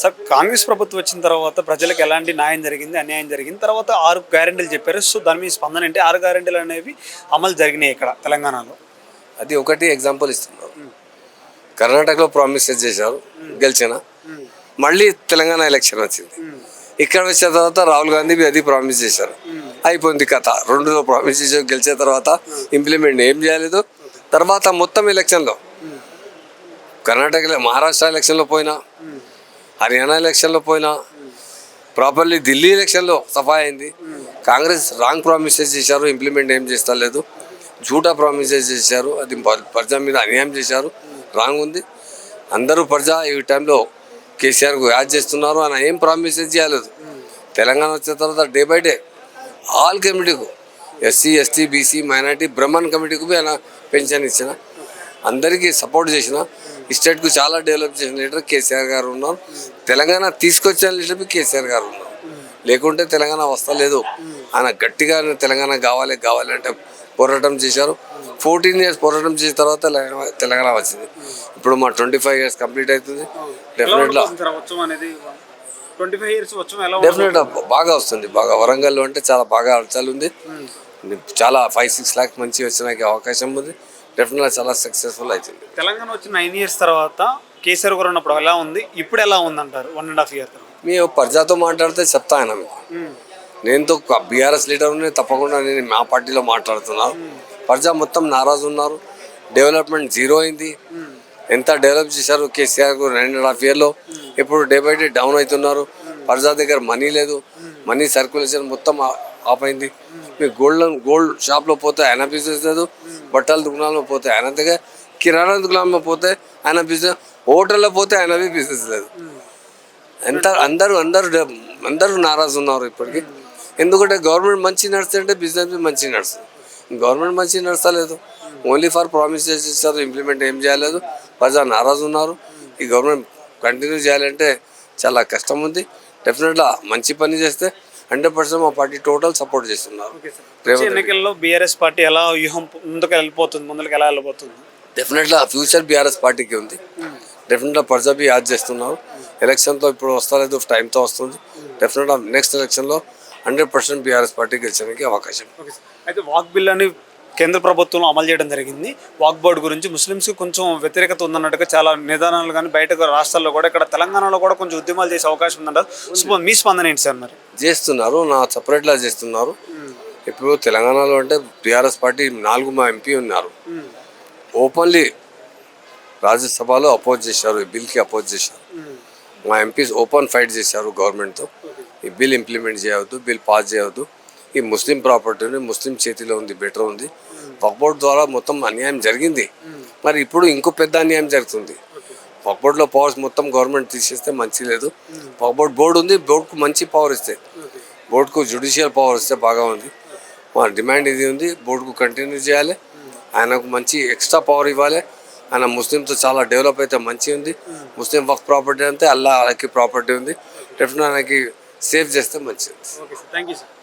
Sir Congress ప్రభుత్వం వచ్చిన తర్వాత ప్రజలకు ఎలాంటి న్యాయం జరిగింది అన్యాయం జరిగింది? తర్వాత ఆరు గ్యారెంటీలు చెప్పారు. సో దాని మీద స్పందన అంటే ఆరు గ్యారెంటీలు అనేవి అమలు జరిగినాయి ఇక్కడ తెలంగాణలో. అది ఒకటి ఎగ్జాంపుల్ ఇస్తున్నారు కర్ణాటకలో ప్రామిసెస్ చేశారు గెలిచిన. మళ్ళీ తెలంగాణ ఎలక్షన్ వచ్చింది. ఇక్కడ వచ్చిన తర్వాత రాహుల్ గాంధీ అది ప్రామిస్ చేశారు. అయిపోయింది కథ. రెండులో ప్రామిస్ చేసి గెలిచిన తర్వాత ఇంప్లిమెంట్ ఏం చేయలేదు. తర్వాత మొత్తం ఎలక్షన్లో కర్ణాటక మహారాష్ట్ర ఎలక్షన్లో పోయినా హర్యానా ఎలక్షన్లో పోయినా ప్రాపర్లీ ఢిల్లీ ఎలక్షన్లో సఫా అయింది. కాంగ్రెస్ రాంగ్ ప్రామిసెస్ చేశారు ఇంప్లిమెంట్ ఏం చేస్తలేదు. జూటా ప్రామిసెస్ చేశారు అది ప్రజా మీద అన్యాయం చేశారు రాంగ్ ఉంది. అందరూ ప్రజా ఈ టైంలో కేసీఆర్కు యాడ్ చేస్తున్నారు ఆయన ఏం ప్రామిసెస్ చేయలేదు. తెలంగాణ వచ్చిన తర్వాత day by day all కమిటీకు SC ST BC minority Brahmin కమిటీకి ఆయన పెన్షన్ ఇచ్చిన అందరికీ సపోర్ట్ చేసిన ఈ స్టేట్కు చాలా డెవలప్ చేసిన లీడర్ కేసీఆర్ గారు ఉన్నారు. తెలంగాణ తీసుకొచ్చిన లీడర్ కేసీఆర్ గారు ఉన్నారు. లేకుంటే తెలంగాణ వస్తలేదు. ఆయన గట్టిగా తెలంగాణ కావాలి కావాలి అంటే పోరాటం చేశారు. ఫోర్టీన్ ఇయర్స్ పోరాటం చేసిన తర్వాత తెలంగాణ- వచ్చింది. ఇప్పుడు మా ట్వంటీ ఫైవ్ ఇయర్స్ కంప్లీట్ అవుతుంది. డెఫినెట్గా డెఫినెట్ బాగా వస్తుంది. బాగా వరంగల్లో అంటే చాలా బాగా అలచాలు ఉంది చాలా ఫైవ్ సిక్స్ ల్యాక్స్ మంచి వచ్చడానికి అవకాశం ఉంది. డెఫినెట్గా చాలా సక్సెస్ఫుల్ అవుతుంది తెలంగాణ వచ్చిన నైన్ ఇయర్స్ తర్వాత కేసీఆర్ గారు ఉన్నప్పుడు ఎలా ఉంది? ఇప్పుడు ఎలా ఉంది అంటారు వన్ అండ్ హాఫ్ ఇయర్ తర్వాత. మీ ప్రజాతో మాట్లాడితే చెప్తా ఆయన. మీకు నేను బీఆర్ఎస్ లీడర్ ఉన్నాయి తప్పకుండా నేను మా పార్టీలో మాట్లాడుతున్నాను ప్రజా మొత్తం నారాజు ఉన్నారు. డెవలప్మెంట్ జీరో అయింది. ఎంత డెవలప్ చేశారు కేసీఆర్ గారు నైన్ అండ్ హాఫ్ ఇయర్లో ఇప్పుడు డే బై డే డౌన్ అవుతున్నారు. ప్రజా దగ్గర మనీ లేదు. మనీ సర్క్యులేషన్ మొత్తం ఆఫ్ అయింది మీకు గోల్డ్ గోల్డ్ షాప్లో పోతే ఆయన బిజినెస్ లేదు బట్టల దుకాణంలో పోతే ఆయన అంతగా కిరాణా దుకాణంలో పోతే ఆయన బిజినెస్ హోటల్లో పోతే ఆయనవి బిజినెస్ లేదు. ఎంత అందరూ అందరూ అందరూ నారాజు ఉన్నారు ఇప్పటికి. ఎందుకంటే గవర్నమెంట్ మంచి నడుస్తుంటే బిజినెస్ మంచి నడుస్తుంది. గవర్నమెంట్ మంచి నడచలేదు ఓన్లీ ఫర్ ప్రామిస్ చేసేసారు ఇంప్లిమెంట్ ఏం చేయలేదు. ప్రజా నారాజు ఉన్నారు. ఈ గవర్నమెంట్ కంటిన్యూ చేయాలంటే చాలా కష్టం ఉంది. డెఫినెట్గా మంచి పని చేస్తే హండ్రెడ్ పర్సెంట్ మా పార్టీ టోటల్ సపోర్ట్ చేస్తున్నారు. వచ్చే ఎన్నికల్లో బీఆర్ఎస్ పార్టీ ఎలా వ్యూహం ముందుకు వెళ్ళిపోతుంది ముందుకు ఎలా వెళ్ళిపోతుంది డెఫినెట్గా ఫ్యూచర్ బీఆర్ఎస్ పార్టీకి ఉంది. డెఫినెట్గా ప్రజా బి యాడ్ చేస్తున్నారు ఎలక్షన్తో ఇప్పుడు వస్తలేదు టైంతో వస్తుంది. డెఫినెట్గా నెక్స్ట్ ఎలక్షన్లో హండ్రెడ్ పర్సెంట్ బీఆర్ఎస్ పార్టీ గెలిచడానికి అవకాశం. అయితే వాక్ బిల్ అని కేంద్ర ప్రభుత్వం అమలు చేయడం జరిగింది. వాక్ బోర్డు గురించి ముస్లిమ్స్కి కొంచెం వ్యతిరేకత ఉందన్నట్టుగా చాలా నిదానాలు కానీ బయట రాష్ట్రాల్లో కూడా ఇక్కడ తెలంగాణలో కూడా కొంచెం ఉద్యమాలు చేసే అవకాశం ఉందంటారు మీ స్పందన ఏంటి సార్ మరి? చేస్తున్నారు. నా సపరేట్లా చేస్తున్నారు. ఇప్పుడు తెలంగాణలో అంటే బీఆర్ఎస్ పార్టీ నాలుగు మా ఎంపీ ఉన్నారు. ఓపెన్లీ రాజ్యసభలో అపోజ్ చేశారు. ఈ బిల్కి అపోజ్ చేశారు. మా ఎంపీస్ ఓపెన్ ఫైట్ చేశారు గవర్నమెంట్తో. ఈ బిల్ ఇంప్లిమెంట్ చేయవద్దు బిల్ పాస్ చేయవద్దు. ఈ ముస్లిం ప్రాపర్టీని ముస్లిం చేతిలో ఉంది బెటర్ ఉంది. వక్బోర్డ్ ద్వారా మొత్తం అన్యాయం జరిగింది. మరి ఇప్పుడు ఇంకో పెద్ద అన్యాయం జరుగుతుంది. వక్బోర్డ్లో పవర్స్ మొత్తం గవర్నమెంట్ తీసేస్తే మంచి లేదు. వక్బోర్డ్ బోర్డు ఉంది బోర్డుకు మంచి పవర్ ఇస్తే. బోర్డుకు జుడిషియల్ పవర్ ఇస్తే బాగా ఉంది. మా డిమాండ్ ఇది ఉంది బోర్డుకు కంటిన్యూ చేయాలి. ఆయనకు మంచి ఎక్స్ట్రా పవర్ ఇవ్వాలి. ఆయన ముస్లింతో చాలా డెవలప్ అయితే మంచి ఉంది. ముస్లిం వర్క్ ప్రాపర్టీ అంటే అల్లా వాళ్ళకి ప్రాపర్టీ ఉంది. డెఫినెట్ ఆయనకి సేవ్ చేస్తే మంచిది. Okay sir thank you sir